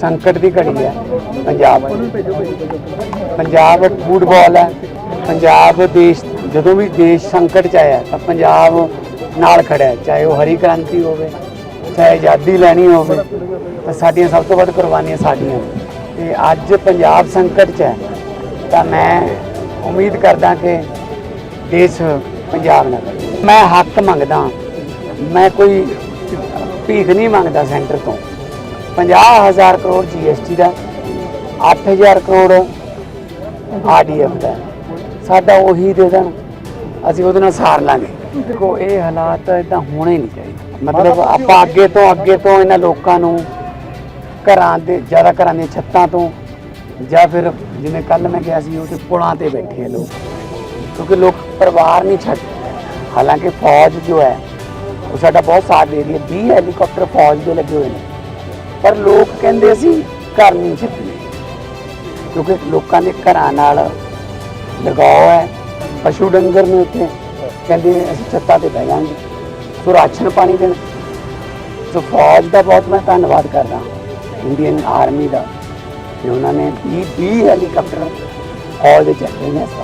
ਸੰਕਟ ਦੀ ਘੜੀ ਹੈ। ਪੰਜਾਬ ਪੰਜਾਬ ਫੁੱਟਬਾਲ ਹੈ। ਪੰਜਾਬ ਦੇਸ਼ ਜਦੋਂ ਵੀ ਦੇਸ਼ ਸੰਕਟ ਚ ਆਇਆ ਤਾਂ ਪੰਜਾਬ ਨਾਲ ਖੜਿਆ ਹੈ, ਚਾਹੇ ਉਹ ਹਰੀ ਕ੍ਰਾਂਤੀ ਹੋਵੇ ਚਾਹੇ ਆਜ਼ਾਦੀ ਲੈਣੀ ਹੋਵੇ ਤਾਂ ਸਾਡੀਆਂ ਸਭ ਤੋਂ ਵੱਧ ਕੁਰਬਾਨੀਆਂ ਸਾਡੀਆਂ ਤੇ ਅੱਜ ਪੰਜਾਬ ਸੰਕਟ ਚ ਹੈ ਤਾਂ ਮੈਂ ਉਮੀਦ ਕਰਦਾ ਕਿ ਦੇਸ਼ ਪੰਜਾਬ ਨਾਲ ਮੈਂ ਹੱਕ ਮੰਗਦਾ ਮੈਂ ਕੋਈ ਭੀਖ ਨਹੀਂ ਮੰਗਦਾ ਸੈਂਟਰ ਤੋਂ। 50000 ਕਰੋੜ ਜੀਐਸਟੀ ਦਾ 8000 ਕਰੋੜ ਆਰਡੀਐਫ ਦਾ। ਸਾਡਾ ਉਹੀ ਦੇ ਦੇਣ ਅਸੀਂ ਉਹਦੇ ਨਾਲ ਸਾਰ ਲਾਂਗੇ। ਦੇਖੋ ਇਹ ਹਾਲਾਤ ਇਦਾਂ ਹੋਣੇ ਨਹੀਂ ਚਾਹੀਦੇ। ਮਤਲਬ ਆਪਾਂ ਅੱਗੇ ਤੋਂ ਅੱਗੇ ਤੋਂ ਇਹਨਾਂ ਲੋਕਾਂ ਨੂੰ ਘਰਾਂ ਦੇ ਜ਼ਿਆਦਾ ਘਰਾਂ ਦੀਆਂ ਛੱਤਾਂ ਤੋਂ ਜਾਂ ਫਿਰ ਜਿਵੇਂ ਕੱਲ ਮੈਂ ਗਿਆ ਸੀ ਉਹ ਤੇ ਪੁਲਾਂ ਤੇ ਬੈਠੇ ਆ ਲੋਕ। ਕਿਉਂਕਿ ਲੋਕ ਪਰਿਵਾਰ ਨਹੀਂ ਛੱਡ ਹਾਲਾਂਕਿ ਫੌਜ ਜੋ ਹੈ ਉਹ ਸਾਡਾ ਬਹੁਤ ਸਾਥ ਦੇ ਰਹੀ ਹੈ। 20 ਹੈਲੀਕਾਪਟਰ ਫੌਜ ਦੇ ਲੱਗੇ ਹੋਏ ਨੇ। ਪਰ ਲੋਕ ਕਹਿੰਦੇ ਅਸੀਂ ਘਰ ਨਹੀਂ ਛੱਡਣੇ ਕਿਉਂਕਿ ਲੋਕਾਂ ਦੇ ਘਰਾਂ ਨਾਲ ਲਗਾਓ ਹੈ, ਪਸ਼ੂ ਡੰਗਰ ਨੇ ਉੱਥੇ ਕਹਿੰਦੇ ਅਸੀਂ ਛੱਤਾਂ ਤੇ ਬਹਿ ਜਾਾਂਗੇ। ਸੋ ਰਾਸ਼ਨ ਪਾਣੀ ਦੇਣ। ਸੋ ਫੌਜ ਦਾ ਬਹੁਤ ਮੈਂ ਧੰਨਵਾਦ ਕਰਦਾ ਇੰਡੀਅਨ ਆਰਮੀ ਦਾ। ਕਿ ਉਹਨਾਂ ਨੇ 20 20 ਹੈਲੀਕਾਪਟਰ ਫੌਜ ਦੇ ਚੱਲੇ ਨੇ ਇਸ